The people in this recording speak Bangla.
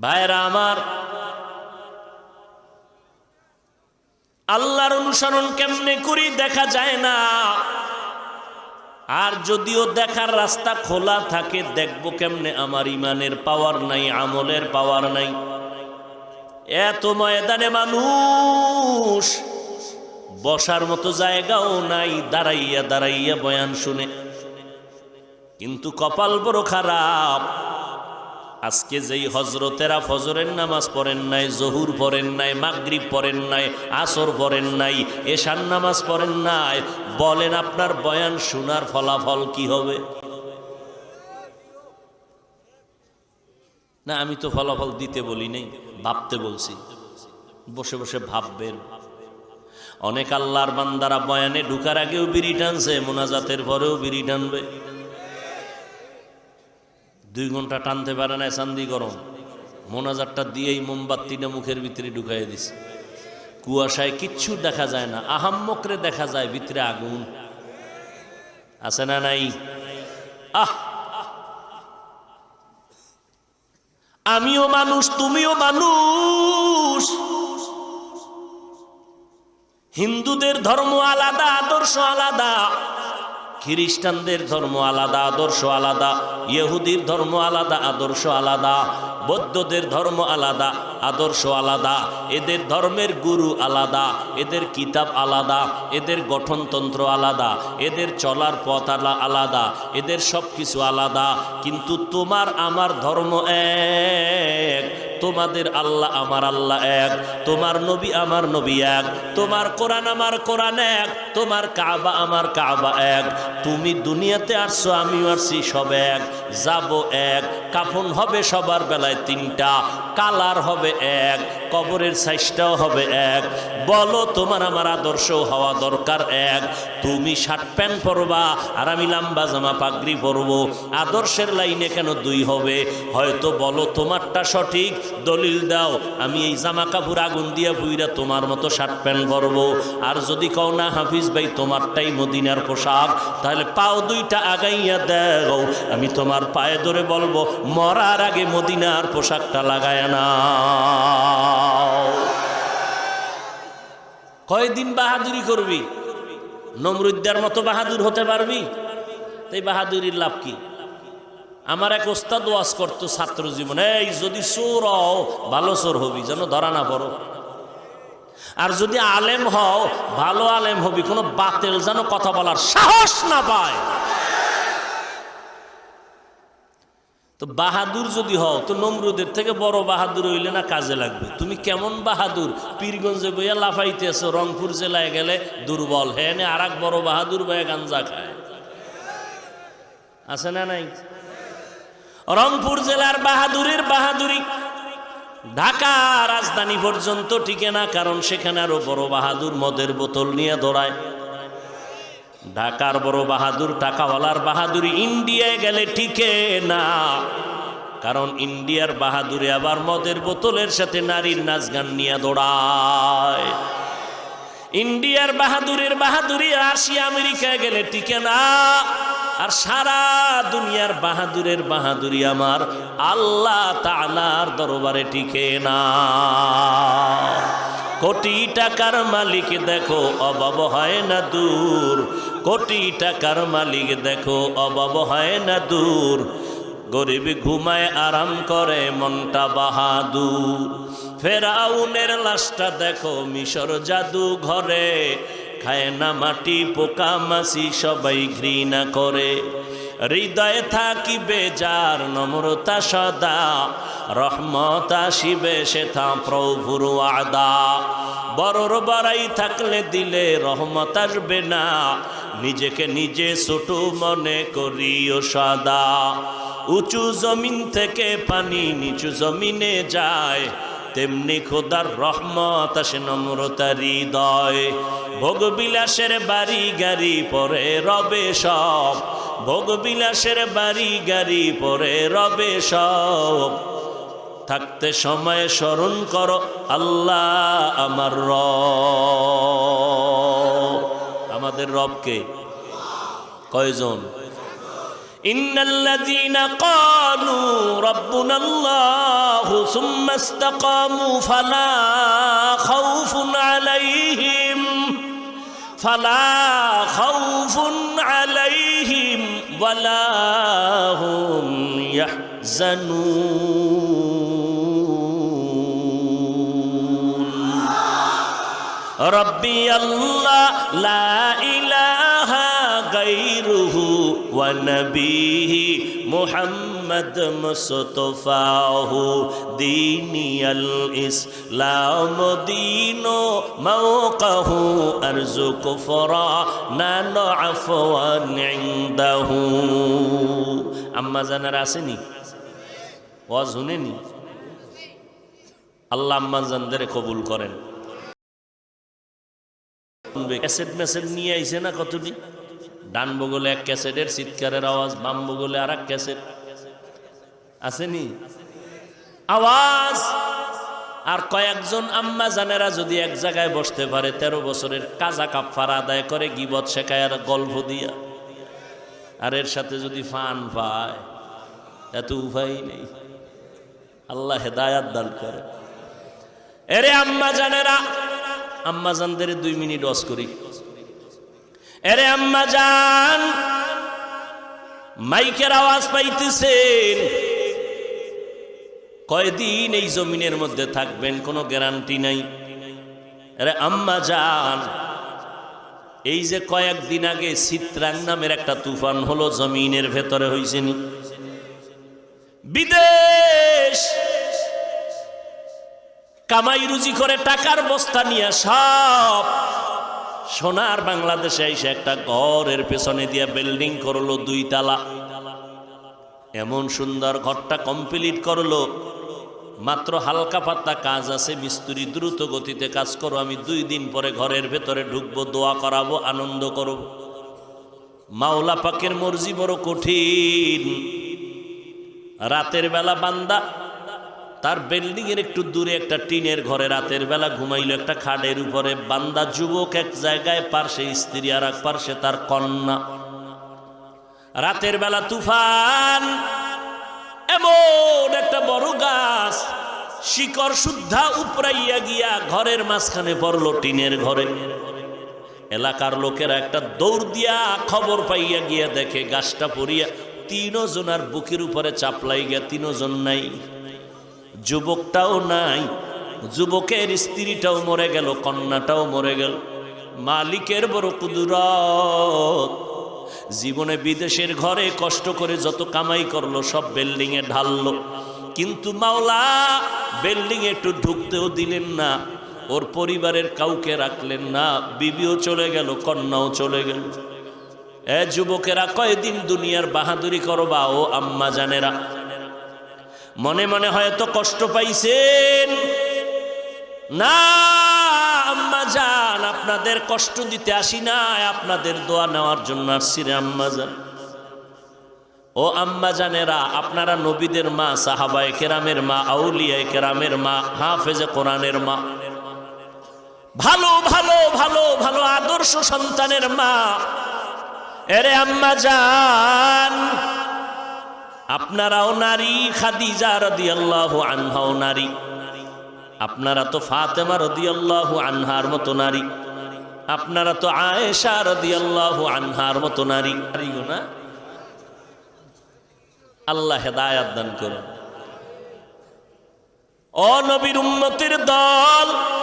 ভাইরা আমার, আল্লাহর অনুসরণ কেমনে করি দেখা যায় না। আর যদিও দেখার রাস্তা খোলা থাকে, দেখব কেমনে আমার ইমানের পাওয়ার নাই, আমলের পাওয়ার নাই। এত ময়দানে মানুষ, বসার মতো জায়গাও নাই, দাঁড়াইয়া দাঁড়াইয়া বয়ান শুনে। কিন্তু কপাল বড় খারাপ। আজকে যেই হজরতেরা ফজরের নামাজ পড়েন নাই, জহুর পড়েন নাই, মাগরিব পড়েন নাই, আসর পড়েন নাই, এশার নামাজ পড়েন নাই, বলেন আপনার বয়ান শোনার ফলাফল কি হবে? না, আমি তো ফলাফল দিতে বলি নাই, ভাবতে বলছি। বসে বসে ভাববেন। অনেক আল্লাহর বান্দারা বয়ানে ঢুকার আগেও বিড়ি টানছে, মোনাজাতের পরেও বিড়ি টানবে। দুই ঘণ্টা টানতে পারে না চান্দি গরম। মোনাজারটা দিয়েই মোমবাতিটা মুখের ভিতরে ঢুকাই দিছে। কুয়াশায় কিচ্ছু দেখা যায় না, আহাম্মকরে দেখা যায় ভিতরে আগুন। আছে না নাই? আহ! আমিও মানুষ, তুমিও মানুষ। হিন্দুদের ধর্ম আলাদা, আদর্শ আলাদা। খ্রিস্টানদের ধর্ম আলাদা আদর্শ আলাদা ইহুদির ধর্ম আলাদা আদর্শ আলাদা বৌদ্ধদের ধর্ম আলাদা আদর্শ আলাদা, এদের ধর্মের গুরু আলাদা, এদের কিতাব আলাদা, এদের গঠনতন্ত্র আলাদা, এদের চলার পথ আলা- আলাদা, এদের সব কিছু আলাদা। কিন্তু তোমার আমার ধর্ম এক, তোমাদের আল্লাহ আমার আল্লাহ এক, তোমার নবী আমার নবী এক, তোমার কোরআন আমার কোরআন এক, তোমার কাবা আমার কাবা এক। তুমি দুনিয়াতে আসছো, আমিও আসছি, সব এক। যাব এক, কাফন হবে সবার বেলায় তিনটা, কালার হবে এক, কবরের সাইজটাও হবে এক। বলো তোমার আমার আদর্শ হওয়া দরকার এক। তুমি শার্ট প্যান্ট পরবা আর আমি লাম্বা জামা পাগড়ি পরবো। আদর্শের লাইনে কেন দুই হবে? হয়তো বলো তোমারটা সঠিক, দলিল দাও। আমি এই জামা কাপড় আগুন দিয়া বুইরা তোমার মতো শার্ট প্যান্ট পরবো। আর যদি কও না, হাফিজ ভাই, তোমারটাই মদিনার পোশাক, তাহলে পাও দুইটা আগাইয়া দাও। আমি তোমার পায়ে ধরে বলব, মরার আগে মদিনার পোশাকটা লাগায় না কয়দিন বাহাদুরি করবি? নমরুদ্দার মতো বাহাদুর হতে পারবি? তাই বাহাদুরির লাভ কি? আমার এক ওস্তাদ ওয়াজ করতো ছাত্র জীবনে, এই, যদি চোর হও, ভালো চোর হবি, যেন ধরা না পড়ো। আর যদি আলেম হও, ভালো আলেম হবি, কোনো বাতেল যেন কথা বলার সাহস না পায়। তো বাহাদুর যদি হও, তো নমরুদের থেকে বড় বাহাদুর হইলে না কাজে লাগবে? তুমি কেমন বাহাদুর? পীরগঞ্জে বইয়া লাফাইতে আছো রংপুর জেলায় গেলে দুর্বল। হ্যাঁ আর এক বড় বাহাদুর বয়ে গাঞ্জা খায়। আছে না নাই? রংপুর জেলার বাহাদুরের বাহাদুরি। ঢাকা রাজধানী পর্যন্ত টিকে না, কারণ সেখানে আরও বড় বাহাদুর মদের বোতল নিয়ে দৌড়ায়। ঢাকার বড় বাহাদুর, টাকাওয়ালার বাহাদুরি ইন্ডিয়ায় গেলে টিকে না। কারণ ইন্ডিয়ার বাহাদুরে আবার মদের বোতলের সাথে নারীর নাচ গান নিয়ে দৌড়ায়। ইন্ডিয়ার বাহাদুরের বাহাদুরি রাশিয়া আমেরিকায় গেলে টিকে না। আর সারা দুনিয়ার বাহাদুরের বাহাদুরি আমার আল্লাহ তালার দরবারে টিকে না। কোটি টাকার মালিক দেখো, অভাব হয় না দূর। কোটি টাকার মালিক দেখো, অভাব হয় না দূর। গরিব ঘুমায়, আরাম করে, মনটা বাহাদুর। ফেরাউনের লাশটা দেখো, মিশর জাদু ঘরে। খায় না মাটি পোকা মাসি সবাই ঘৃণা করে। হৃদয়ে থাকিবে যার নম্রতা সদা, রহমত আসিবে সে থা প্রভুর আদা বড়র বড়াই থাকলে দিলে রহমত আসবে না, নিজেকে নিজে ছোট মনে করিও সদা। উঁচু জমিন থেকে পানি নিচু জমিনে যায়, তেমনি খোদার রহমত আসে নম্রতা হৃদয়। ভোগ বিলাসের বাড়ি গাড়ি পরে রবে সব ভোগ বিলাসের বাড়ি গাড়ি পরে রবে সব থাকতে সময় স্মরণ করো আল্লাহ আমার রব আমাদের রবকে কয়জন إن الذين قالوا ربنا الله ثم استقاموا فلا خوف عليهم فلا خوف عليهم ولا هم يحزنون. ربي الله لا إله غيره ونبيه محمد مصطفاه ديني الإسلام دين موقه أرزق فرانا عفوا عنده أما زنر আসেনি ওয়াজ শুনেনি আল্লাহ আম্মা জানদের কবুল করেন ক্যাসেট ম্যাসেট নিয়ে আইছে না কতটি ডান বগলে এক ক্যাসেটের চিৎকারের আওয়াজ, বাম বগলে আর এক ক্যাসেট। আসেনি? আওয়াজ! আর কয়েকজন আম্মা জানেরা যদি এক জায়গায় বসতে পারে, তেরো বছরের কাজা কাপড় আদায় করে গিবত শেখায় আর গল্প দিয়া। আর এর সাথে যদি ফান পায় এত উপায় নেই। আল্লাহ হেদায়াত দান করে। এরে আম্মা জানেরা, আম্মা জানদের দুই মিনিট অস করি। এরে আম্মা জান, মাইকের আওয়াজ পাইতেছেন। কয়দিন এই জমিনের মধ্যে থাকবেন, কোনো গ্যারান্টি নাই। আরে আম্মা জান, এই যে কয়েকদিন আগে চিত্রাং নামের একটা তুফান হলো, জমিনের ভেতরে হয়েছেনি বিদেশ কামাই রুজি করে টাকার বস্তা নিয়ে সব সোনার বাংলাদেশে এসে একটা ঘরের পেছনে দিয়ে বিল্ডিং করল দুই তালা। এমন সুন্দর ঘরটা কমপ্লিট করল। মাত্র হালকা পাত্তা কাজ আছে, মিস্ত্রি দ্রুত গতিতে কাজ করো, আমি দুই দিন পরে ঘরের ভেতরে ঢুকবো, দোয়া করাবো, আনন্দ করব। মাওলা পাকের মর্জি বড় কঠিন। রাতের বেলা বান্দা তার বিল্ডিং এর একটু দূরে একটা টিনের ঘরে রাতের বেলা ঘুমাইলো একটা খাটের উপরে। বান্দা যুবক এক জায়গায়, পার্শ্বে স্ত্রী আর এক পার্শ্বে তার কন্যা। রাতের বেলা তুফান, এমন একটা বড় গাছ, শিকড় শুদ্ধা উপরাইয়া গিয়া ঘরের মাঝখানে পড়ল টিনের ঘরে। এলাকার লোকেরা একটা দৌড় দিয়া খবর পাইয়া গিয়া দেখে, গাছটা পড়িয়া তিনও জনার বুকের উপরে চাপলাই গিয়া তিনও জন নাই। যুবকটাও নাই, যুবকের স্ত্রীটাও মরে গেল, কন্যাটাও মরে গেল। মালিকের বড় কুদুরত। জীবনে বিদেশের ঘরে কষ্ট করে যত কামাই করল, সব বিল্ডিং এ ঢাললো। কিন্তু মাওলা বিল্ডিং এ একটু ঢুকতেও দিলেন না, ওর পরিবারের কাউকে রাখলেন না, বিবিও চলে গেল, কন্যাও চলে গেল। এ যুবকেরা, কয়দিন দুনিয়ার বাহাদুরি করবা ও আম্মা জানেরা মনে মনে হয়তো কষ্ট পাইছেন। না, আম্মা যান, আপনাদের কষ্ট দিতে আসি না আপনাদের দোয়া নেওয়ার জন্য আসছি রে আম্মা যান। ও আম্মা জানেরা, আপনারা নবীদের মা, সাহাবায় কেরামের মা, আউলিয়ায় কেরামের মা, হাফেজে কোরআনের মা। ভালো ভালো ভালো ভালো আদর্শ সন্তানের মা। এরে আম্মা যান আপনারাও নারী, খাদিজা রাদিয়াল্লাহু আনহাও নারী। আপনারা তো ফাতেমা রদি আল্লাহ আনহার মতো নারী। আপনারা তো আয়েশা রদি আল্লাহ আনহার মতো নারী। নারীও না? আল্লাহ হেদায়াত দান করুন। ও নবীর উম্মতের দল